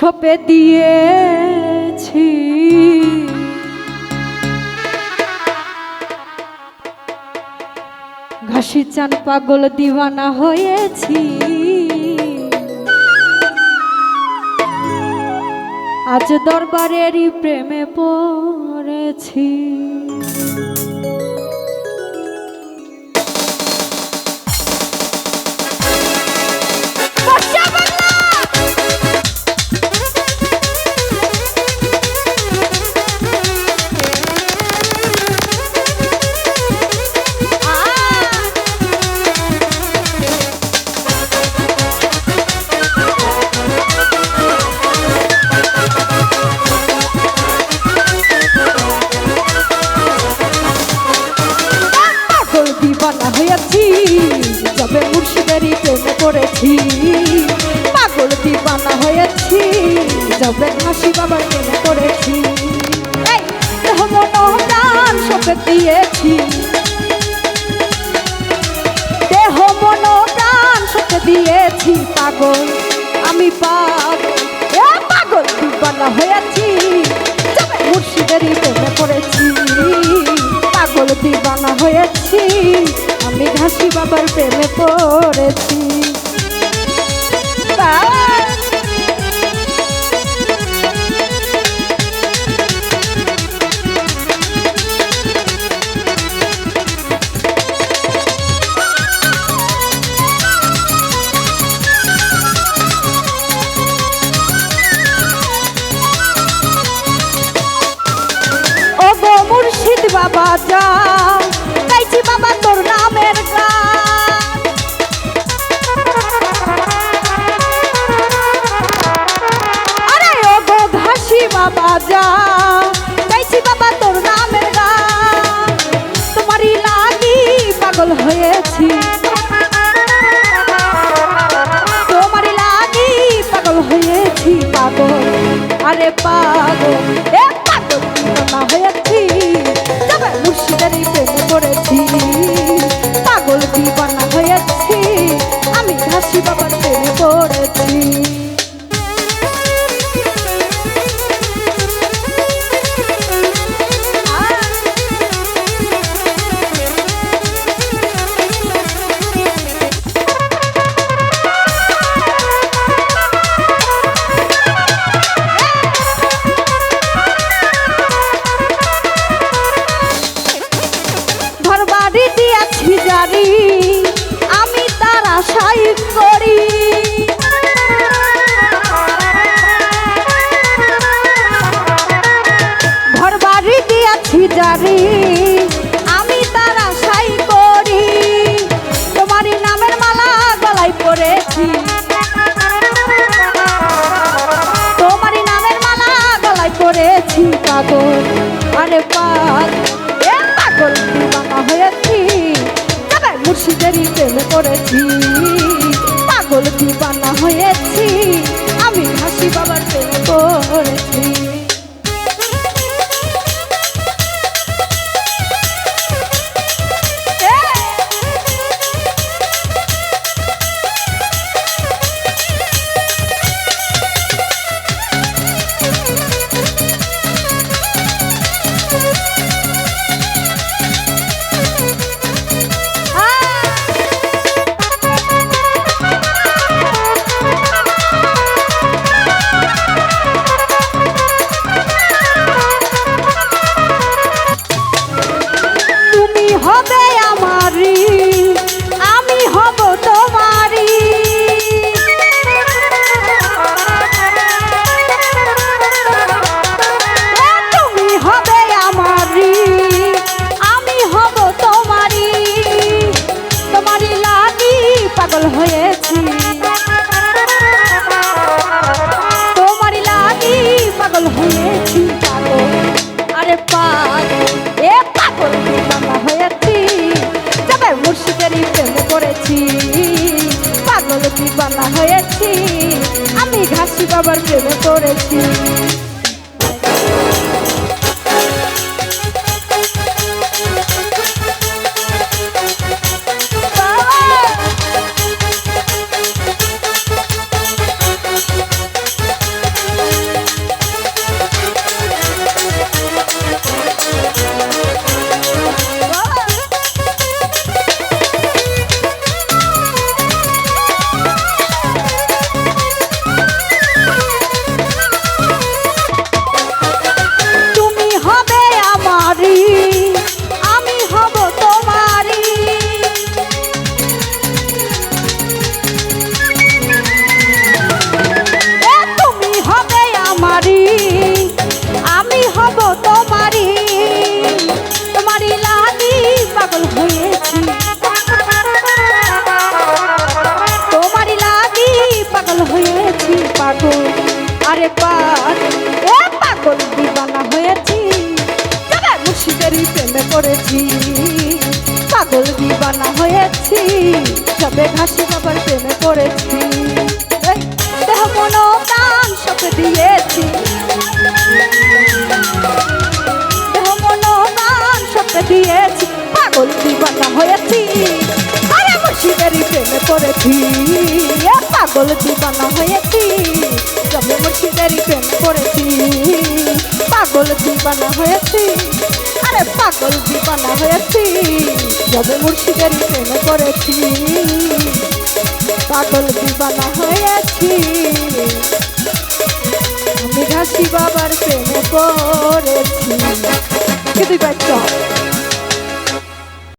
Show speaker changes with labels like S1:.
S1: সপে দিয়েছি। ঘাসি চান পাগল দিওয়ানা হয়েছি। আজ দরবারেরই প্রেমে পড়েছি। পড়েছি পাগল দিবানা হয়েছি, যবে হাসি বাবার প্রেমে পড়েছি। এই মন প্রাণ সবে দিয়েছি। দেহ মন প্রাণ সবে দিয়েছি, পাগল, আমি পাগল। এ, পাগল দিবানা হয়েছি, যবে মুর্শিদেরই প্রেমে পড়েছি। পাগল দিবানা হয়েছি, আমি ঘাসি বাবার প্রেমে পড়েছি। পাগল। এ পাগল দিবানা হয়েছি। তবে মুর্শিদারি প্রেমে পড়েছি। পাগল দিবানা হয়েছি। আমি ঘাসি বাবার প্রেমে পড়েছি। আমি তার আশাই করি। ঘর বাড়ি দিয়াছি জারি আমি তার আশাই করি। তোমারই নামের মালা গলায় পড়েছি তোমারই নামের মালা গলায় পড়েছি পাগল আরে পাগল প্রেমে করেছি পাগল দিবানা হয়েছি? হয়েছি আমি ঘাসি বাবার প্রেমে পড়েছি। মুর্শিদেরই প্রেমে পড়েছি। পাগল দিবানা হয়েছি। সবে ঘাসি বাবার প্রেমে পড়েছি। দিবানা হয়েছি তবে মুর্শিদেরই প্রেমে পড়েছি পাগল দিবানা হয়েছি, আরে পাগল দিবানা হয়েছি, যবে মুর্শিদেরই প্রেমে পড়েছি পাগল দিবানা হয়েছি, আমি ঘাসি বাবার প্রেমে পড়েছি কি দুই বাচ্চা